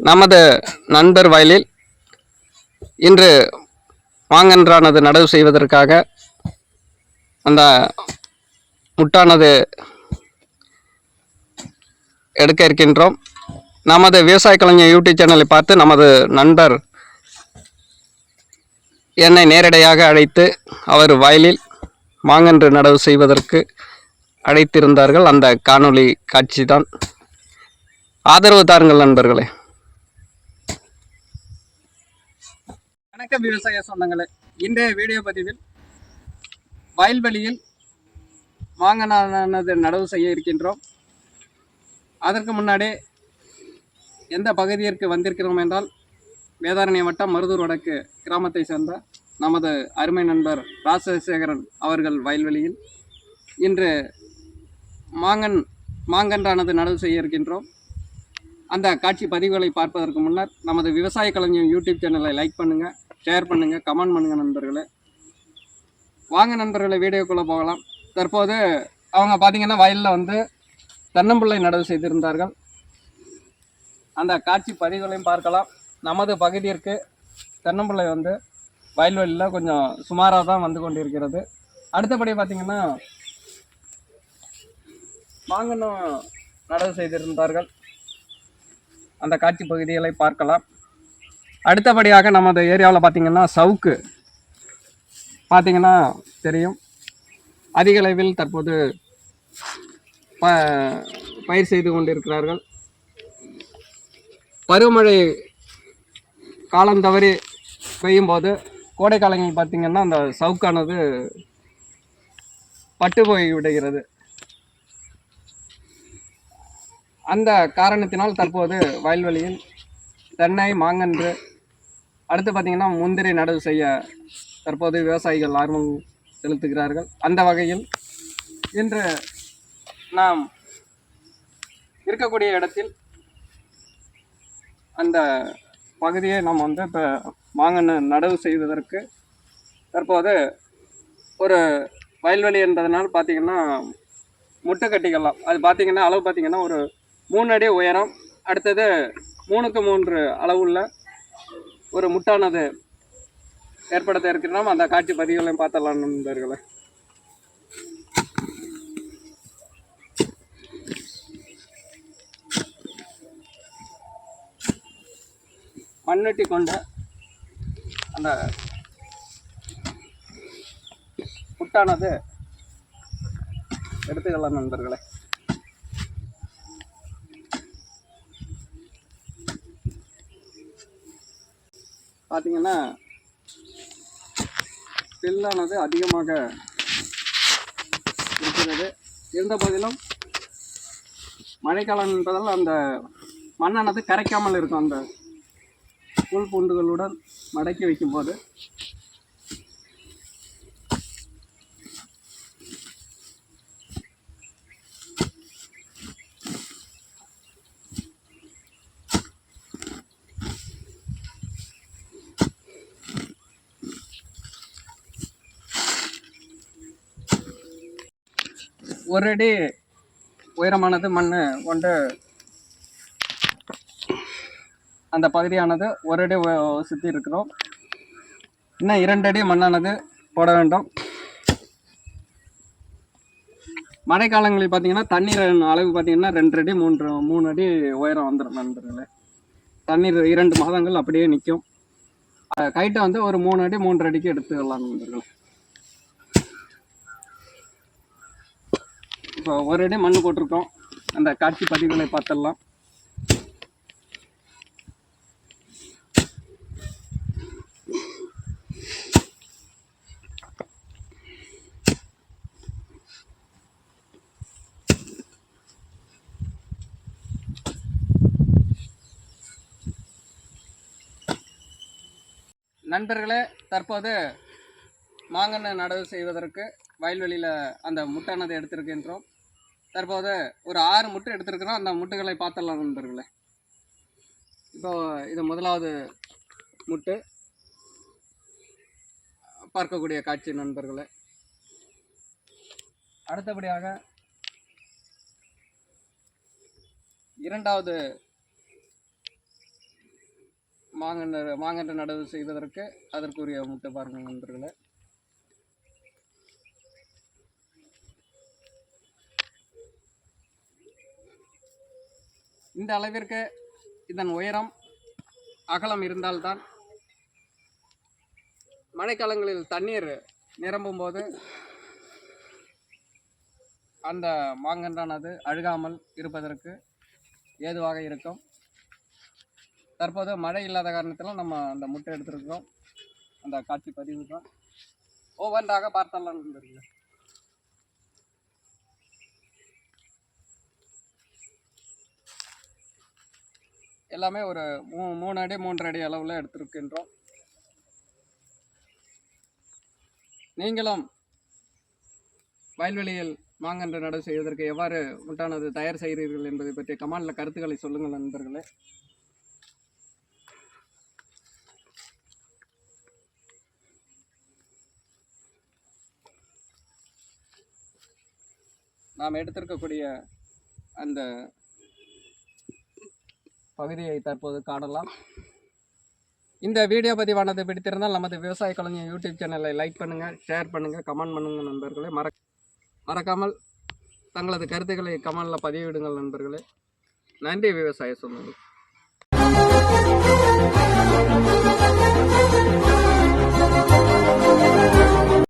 நமது நண்பர் வயலில் இன்று மாங்கன்றானது நடவு செய்வதற்காக அந்த முட்டானது எடுக்க இருக்கின்றோம். நமது விவசாய கலைஞர் யூடியூப் சேனலை பார்த்து நமது நண்பர் என்னை நேரடியாக அழைத்து அவர் வயலில் மாங்கன்று நடவு செய்வதற்கு அழைத்திருந்தார்கள். அந்த காணொளி காட்சி தான் ஆதரவு தாருங்கள் நண்பர்களே. வணக்கம் விவசாய சொந்தங்களே இன்றைய வீடியோ பதிவில் வயல்வெளியில் மாங்கனானது நடவு செய்ய இருக்கின்றோம். அதற்கு முன்னாடி எந்த பகுதியிற்கு வந்திருக்கிறோம் என்றால் வேதாரண்ய வட்டம் மருதூர் வடக்கு கிராமத்தை சேர்ந்த நமது அருமை நண்பர் ராஜசேகரன் அவர்கள் வயல்வெளியில் இன்று மாங்கன் மாங்கன்றானது நடவு செய்ய இருக்கின்றோம். அந்த காட்சி பதிவுகளை பார்ப்பதற்கு முன்னர் நமது விவசாய கலைஞர் யூடியூப் சேனலை லைக் பண்ணுங்கள் ஷேர் பண்ணுங்கள் கமெண்ட் பண்ணுங்கள் நண்பர்களே. வாங்க நண்பர்களை வீடியோக்குள்ளே போகலாம். தற்போது அவங்க பார்த்தீங்கன்னா வயலில் வந்து தென்னம்பிள்ளை நடவு செய்திருந்தார்கள். அந்த காட்சி பதிவுகளையும் பார்க்கலாம். நமது பகுதியிற்கு தென்னம்பிள்ளை வந்து வயல்வெளியில் கொஞ்சம் சுமாராக தான் வந்து கொண்டிருக்கிறது. அடுத்தபடி பார்த்திங்கன்னா மாங்கன்னும் நடவு செய்திருந்தார்கள். அந்த காட்சி பகுதிகளை பார்க்கலாம். அடுத்தபடியாக நமது ஏரியாவில் பார்த்திங்கன்னா சவுக்கு. பார்த்திங்கன்னா தெரியும். அதிக அளவில் தற்போது ப பயிர் செய்து கொண்டிருக்கிறார்கள். பருவமழை காலம் தவறி பெய்யும் போது கோடை காலங்களில் பார்த்தீங்கன்னா அந்த சவுக்கானது பட்டு போய் விடுகிறது. அந்த காரணத்தினால் தற்போது வயல்வெளியில் தென்னை மாங்கன்று அடுத்து பார்த்தீங்கன்னா முந்திரி நடவு செய்ய தற்போது விவசாயிகள் ஆர்வம் செலுத்துகிறார்கள். அந்த வகையில் இன்று நாம் இருக்கக்கூடிய இடத்தில் அந்த பகுதியை நாம் வந்து இப்போ மாங்கன்று நடவு செய்வதற்கு தற்போது ஒரு வயல்வெளி என்பதனால் பார்த்திங்கன்னா முட்டை கட்டிக்கலாம். அது பார்த்திங்கன்னா அளவு பார்த்தீங்கன்னா ஒரு மூணு அடி உயரம் அடுத்தது மூணுக்கு மூன்று அளவுள்ள ஒரு முட்டானது ஏற்படுத்த இருக்கிறோம் அந்த காட்சி பதிவுகளையும் பார்த்தலாம் நண்பர்களே. மண்ணெட்டி கொண்ட அந்த முட்டானது எடுத்துக்கலாம் நண்பர்களே. பார்த்திங்கன்னா பில்லானது அதிகமாக இருக்கிறது. இருந்த போதிலும் மழைக்காலம் என்பதால் அந்த மண்ணானது கரைக்காமல் இருக்கும். அந்த புல் பூண்டுகளுடன் மடக்கி வைக்கும்போது ஒரு அடி உயரமானது மண் கொண்டு அந்த பகுதியானது ஒரு அடி சுற்றி இருக்கிறோம். இன்னும் இரண்டு அடி மண்ணானது போட வேண்டும். மழைக்காலங்களில் பார்த்தீங்கன்னா தண்ணீர் அளவு பார்த்தீங்கன்னா ரெண்டு அடி மூன்று மூணு அடி உயரம் வந்துடும் நண்பர்களே. தண்ணீர் இரண்டு மாதங்கள் அப்படியே நிற்கும். கைட்டை வந்து ஒரு மூணு அடி மூன்று அடிக்கு எடுத்துக்கலாம் நண்பர்களே. இப்போ ஒரு அடி மண் போட்டிருக்கோம். அந்த காட்சி பதிவுகளை பார்த்துடலாம். நண்பர்களே தற்போது மாங்கன்று நடவு செய்வதற்கு வயல்வெளியில் அந்த முட்டானதை எடுத்திருக்கின்றோம். தற்போது ஒரு ஆறு முட்டை எடுத்துருக்குறோம். அந்த முட்டுகளை பார்த்துடலாம் நண்பர்களே. இப்போது இது முதலாவது முட்டு. பார்க்கக்கூடிய காட்சி நண்பர்களே. அடுத்தபடியாக இரண்டாவது மாங்கன்று மாங்கன்று நடவு செய்வதற்கு அதற்குரிய முட்டை பாருங்கள் நண்பர்களே. இந்த அளவிற்கு இதன் உயரம் அகலம் இருந்தால்தான் மழைக்காலங்களில் தண்ணீர் நிரம்பும் போது அந்த மாங்கன்றானது அழுகாமல் இருப்பதற்கு ஏதுவாக இருக்கும். தற்போது மழை இல்லாத காரணத்தில் நம்ம அந்த முட்டை எடுத்துருக்கோம் அந்த காட்சி பதிவு தான் ஒவ்வொன்றாக பார்த்தலாம் நண்பர்களே எல்லாமே ஒரு மூ மூணு அடி மூன்றரை அடி அளவில் எடுத்திருக்கின்றோம். நீங்களும் வயல்வெளியில் மாங்கன்று நடவு செய்வதற்கு எவ்வாறு உண்டானது தயார் செய்கிறீர்கள் என்பதை பற்றிய கமாண்டில் கருத்துக்களை சொல்லுங்கள் நண்பர்களே. நாம் எடுத்திருக்கக்கூடிய அந்த பகுதியை தற்போது காணலாம். இந்த வீடியோ பதிவானது பிடித்திருந்தால் நமது விவசாய கலைஞர் யூடியூப் சேனலை லைக் பண்ணுங்கள் ஷேர் பண்ணுங்கள் கமெண்ட் பண்ணுங்கள் நண்பர்களே. மறக் மறக்காமல் தங்களது கருத்துக்களை கமெண்டில் பதிவிடுங்கள் நண்பர்களே. நன்றி விவசாய சொந்தங்கள்